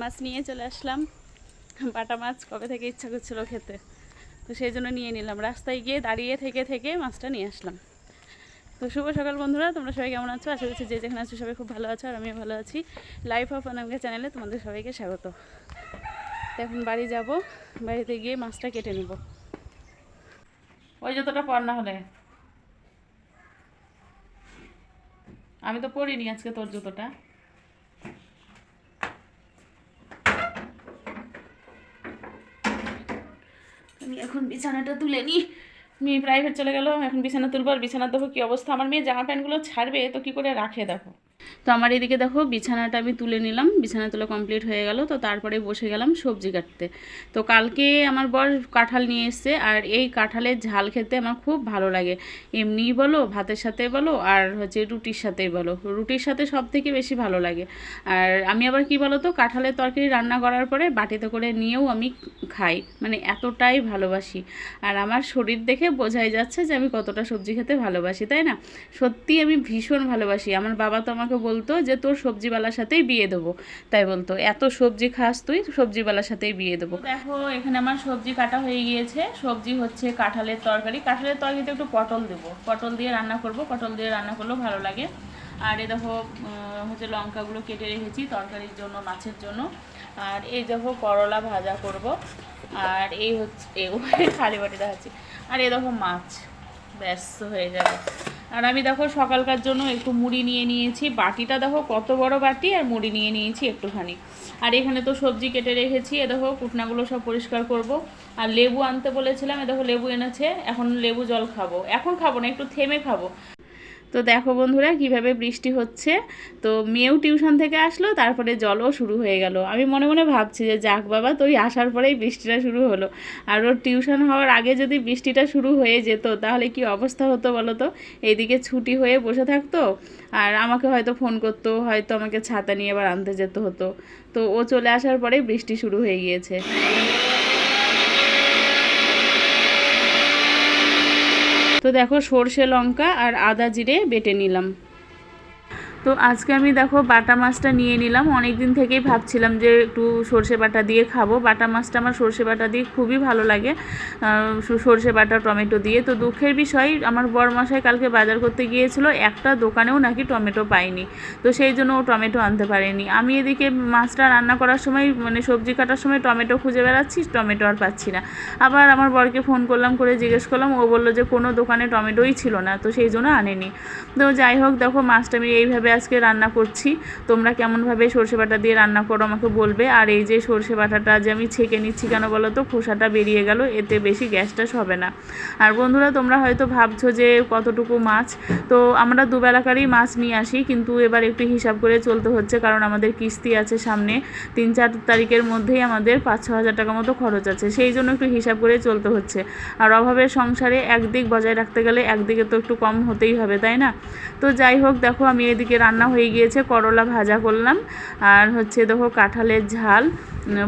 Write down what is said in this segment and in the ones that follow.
মাছ নিয়ে চলে আসলাম। বাটা মাছ কবে থেকে ইচ্ছা করছিল খেতে। তো সেই জন্য নিয়ে নিলাম। রাস্তায় গিয়ে দাঁড়িয়ে থেকে থেকে মাছটা নিয়ে আসলাম। তো শুভ সকাল বন্ধুরা, তোমরা সবাই কেমন আছো? আশা করছি যে যেখানে আছো সবাই খুব ভালো আছো আর আমিও ভালো আছি। লাইফ অফ অনামিকা চ্যানেলে তোমাদের সবাইকে স্বাগত। এখন বাড়ি যাব। বাড়িতে গিয়ে মাছটা কেটে নেব। ওই যতটা পর না হলে। আমি তো পড়িনি আজকে তোর জুতোটা। আমি এখন বিছানাটা তুলে নিই মেয়ে প্রাইভেট চলে গেল এখন বিছানা তুলবো আর বিছানা দেখো কী অবস্থা? আমার মেয়ে জামা প্যান্টগুলো ছাড়বে, তো কী করে রাখে দেখো। তো আমার এদিকে দেখো বিছানাটা আমি তুলে নিলাম, বিছানা তোলা কমপ্লিট হয়ে গেল, তো তারপরে বসে গেলাম সবজি কাটতে। তো কালকে আমার বর কাঁঠাল নিয়ে এসছে, আর এই কাঁঠালের ঝাল খেতে আমার খুব ভালো লাগে। এমনিই বলো, ভাতের সাথে বলো, আর হচ্ছে রুটির সাথেই বলো। রুটির সাথে সব থেকে বেশি ভালো লাগে। আর আমি আবার কি বলো তো কাঁঠালের তরকারি রান্না করার পরে বাটিতে করে নিয়েও আমি খাই মানে এতটাই ভালোবাসি। আর আমার শরীর দেখে বোঝাই যাচ্ছে যে আমি কতটা সবজি খেতে ভালোবাসি, তাই না? সত্যি আমি ভীষণ ভালোবাসি। আমার বাবা তো আমাকে বলতো যে, তোর সবজিওয়ালার সাথেই বিয়ে দেবো। তাই বলতো, এত সবজি খাস তুই, সবজিওয়ালার সাথেই বিয়ে দেবো। দেখো, এখানে আমার সবজি কাটা হয়ে গিয়েছে। সবজি হচ্ছে কাঁঠালের তরকারি। কাঁঠালের তরকারিতে একটু পটল দেবো। পটল দিয়ে রান্না করব। পটল দিয়ে রান্না করলেও ভালো লাগে। আর এ দেখো হচ্ছে লঙ্কাগুলো কেটে রেখেছি তরকারির জন্য, মাছের জন্য। আর এই দেখো, করলা ভাজা করব। আর এই হচ্ছে, এ খালি বাটি দেখাচ্ছি। আর এ দেখো, মাছ। ব্যস্ত হয়ে যাবে। আর আমি দেখো সকালকার জন্য একটু মুড়ি নিয়ে নিয়েছি। বাটিটা দেখো কত বড় বাটি আর মুড়ি নিয়ে নিয়েছি একটুখানি। আর এখানে তো সবজি কেটে রেখেছি, এ দেখো কুটনাগুলো সব পরিষ্কার করব। আর লেবু আনতে বলেছিলাম, এ দেখো লেবু এনেছে, এখন লেবু জল খাব। এখন খাব না, একটু থেমে খাব। তো দেখো বন্ধুরা, কীভাবে বৃষ্টি হচ্ছে। তো মেয়েও টিউশন থেকে আসলো, তারপরে জলও শুরু হয়ে গেল। আমি মনে মনে ভাবছি যে, যাক বাবা তুই আসার পরেই বৃষ্টিটা শুরু হলো। আর ওর টিউশন হওয়ার আগে যদি বৃষ্টিটা শুরু হয়ে যেত, তাহলে কি অবস্থা হতো বলো তো? এইদিকে ছুটি হয়ে বসে থাকতো, আর আমাকে হয়তো ফোন করতো, হয়তো আমাকে ছাতা নিয়ে আবার আনতে যেতে হতো। তো ও চলে আসার পরেই বৃষ্টি শুরু হয়ে গিয়েছে। তো দেখো সর্ষে লঙ্কা আর আদা জিরে বেটে নিলাম। তো আজকে আমি দেখো বাটা মাছটা নিয়ে নিলাম। অনেক দিন থেকেই ভাবছিলাম যে একটু সর্ষে বাটা দিয়ে খাব। বাটা মাছটা আমার সর্ষে বাটা দিয়ে খুবই ভালো লাগে সর্ষে বাটা, টমেটো দিয়ে। তো দুঃখের বিষয়, আমার বর মশাই কালকে বাজার করতে গিয়েছিল, একটা দোকানেও নাকি টমেটো পাইনি। তো সেই জন্য ও টমেটো আনতে পারেনি। আমি এদিকে মাছটা রান্না করার সময় মানে সবজি কাটার সময় টমেটো খুঁজে বেড়াচ্ছি, টমেটো আর পাচ্ছি না। আবার আমার বরকে ফোন করলাম, করে জিজ্ঞেস করলাম, ও বলল যে কোনো দোকানে টমেটোই ছিল না, তো সেই জন্য আনেনি। তো যাই হোক, দেখো মাছটা আমি এইভাবে আজকে রান্না করছি। তোমরা কেমনভাবে সর্ষে বাটা দিয়ে রান্না করো আমাকে বলবে। আর এই যে সর্ষে বাটাটা যে আমি ছেঁকে নিচ্ছি কেন বলো তো? খোসাটা বেরিয়ে গেল, এতে বেশি গ্যাস ট্যাস হবে না। আর বন্ধুরা, তোমরা হয়তো ভাবছ যে কতটুকু মাছ? তো আমরা দুবেলাকারই মাছ নিয়ে আসি, কিন্তু এবার একটু হিসাব করে চলতে হচ্ছে, কারণ আমাদের কিস্তি আছে সামনে। তিন চার তারিখের মধ্যেই আমাদের পাঁচ ছ হাজার টাকা মতো খরচ আছে, সেই জন্য একটু হিসাব করে চলতে হচ্ছে। আর অভাবের সংসারে একদিক বজায় রাখতে গেলে একদিকে তো একটু কম হতেই হবে, তাই না? তো যাই হোক, দেখো আমি এদিকে রান্না হয়ে গিয়েছে, করলা ভাজা করলাম। আর হচ্ছে দেখো কাঁঠালের ঝাল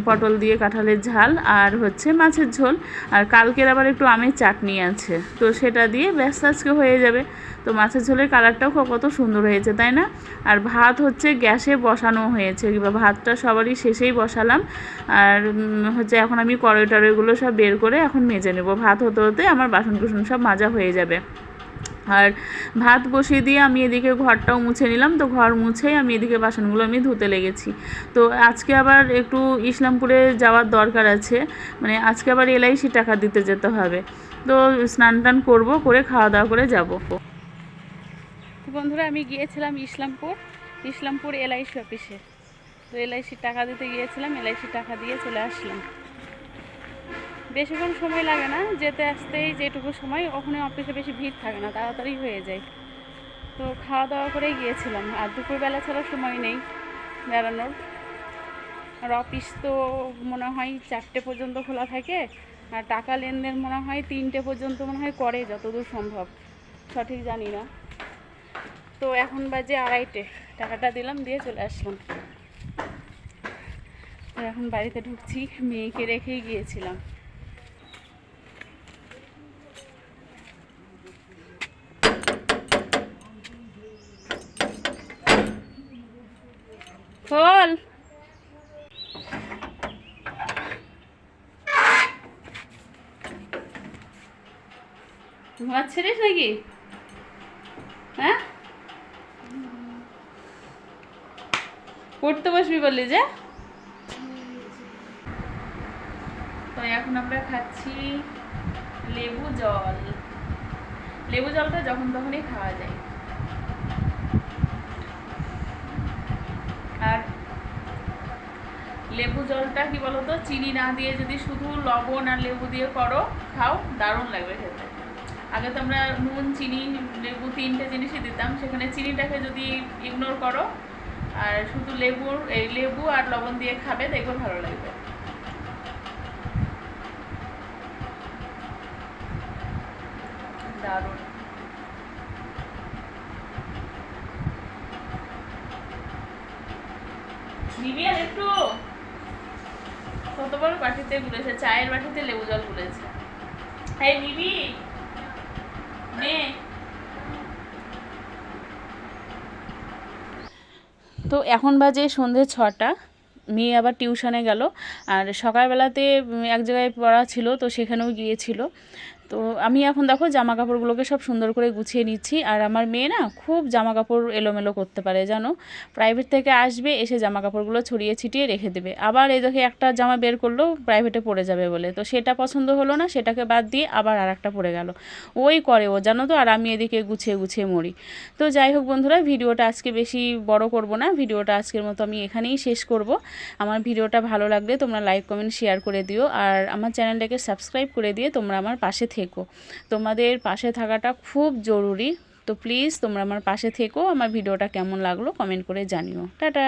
পটল দিয়ে কাঁঠালের ঝাল, আর হচ্ছে মাছের ঝোল। আর কালকের আবার একটু আমের চাটনি আছে, তো সেটা দিয়ে ব্যস্ত আজকে হয়ে যাবে। তো মাছের ঝোলের কালারটাও কত সুন্দর হয়েছে, তাই না? আর ভাত হচ্ছে গ্যাসে বসানো হয়েছে কিংবা ভাতটা সবারই শেষেই বসালাম। আর হচ্ছে এখন আমি কড়াই টড়াইগুলো সব বের করে এখন মেজে নেব। ভাত হতে হতে আমার বাসন কুসন সব মাজা হয়ে যাবে। আর ভাত বসিয়ে দিয়ে আমি এদিকে ঘরটাও মুছে নিলাম। তো ঘর মুছেই আমি এদিকে বাসনগুলো আমি ধুতে লেগেছি। তো আজকে আবার একটু ইসলামপুরে যাওয়ার দরকার আছে। মানে আজকে আবার এলআইসি টাকা দিতে যেতে হবে। তো স্নান টান করব, করে খাওয়া দাওয়া করে যাব। বন্ধুরা, আমি গিয়েছিলাম ইসলামপুর ইসলামপুর এলআইসি অফিসে। তো এলআইসির টাকা দিতে গিয়েছিলাম এলআইসি টাকা দিয়ে চলে আসলাম। বেশিক্ষণ সময় লাগে না, যেতে আসতেই যেটুকু সময়, ওখানে অফিসে বেশি ভিড় থাকে না, তাড়াতাড়ি হয়ে যায়। তো খাওয়া দাওয়া করেই গিয়েছিলাম, আর দুপুরবেলা ছাড়া সময় নেই বেড়ানোর। আর অফিস তো মনে হয় চারটে পর্যন্ত খোলা থাকে, আর টাকা লেনদেন মনে হয় তিনটে পর্যন্ত মনে হয় করে যতদূর সম্ভব, সঠিক জানি না। তো এখন বাজে আড়াইটে, টাকাটা দিলাম, দিয়ে চলে আসলাম। এখন বাড়িতে ঢুকছি, মেয়েকে রেখেই গিয়েছিলাম খোল ঘুমাচ্ছিলিস নাকি? হ্যাঁ? পড়তে বসবি বললি যে? তো এখন আমরা খাচ্ছি লেবু জল। লেবু জলটা যখন তখনই খাওয়া যায়। আর লেবু জলটা কি বলতো? চিনি না দিয়ে যদি শুধু লবণ আর লেবু দিয়ে করো, খাও, দারুণ লাগবে খেতে। আগে তো আমরা নুন, চিনি, লেবু তিনটে জিনিসই দিতাম। সেখানে চিনিটাকে যদি ইগনোর করো, আর শুধু লেবুর, এই লেবু আর লবণ দিয়ে খাবে, দেখবে ভালো লাগবে। দারুণ। নিবি আর একটু। কত বড় বাটিতে গুলেছে? চায়ের বাটিতে লেবু জল গুলেছে। এই নিবি। তো এখন বাজে সন্ধে ছটা। মেয়ে আবার টিউশনে গেল। আর সকালবেলাতে এক জায়গায় পড়া ছিল, তো সেখানেও গিয়েছিল। তো আমি এখন দেখো জামা কাপড়গুলোকে সব সুন্দর করে গুছিয়ে নিচ্ছি। আর আমার মেয়ে না খুব জামা কাপড় এলোমেলো করতে পারে, জানো? প্রাইভেট থেকে আসবে, এসে জামা কাপড়গুলো ছড়িয়ে ছিটিয়ে রেখে দেবে। আবার এই দেখে একটা জামা বের করল প্রাইভেটে পড়ে যাবে বলে। তো সেটা পছন্দ হলো না, সেটাকে বাদ দিয়ে আবার আর একটা পড়ে গেল। ওই করে ও, জানো তো? আর আমি এদিকে গুছিয়ে গুছিয়ে মরি। তো যাই হোক বন্ধুরা, ভিডিওটা আজকে বেশি বড় করব না। ভিডিওটা আজকের মতো আমি এখানেই শেষ করব। আমার ভিডিওটা ভালো লাগলে তোমরা লাইক কমেন্ট শেয়ার করে দিও। আর আমার চ্যানেলটাকে সাবস্ক্রাইব করে দিয়ে তোমরা আমার পাশে থেকো। তোমাদের পাশে থাকাটা খুব জরুরি। তো প্লিজ তোমরা আমার পাশে থেকো। আমার ভিডিওটা কেমন লাগল কমেন্ট করে জানিও। টাটা!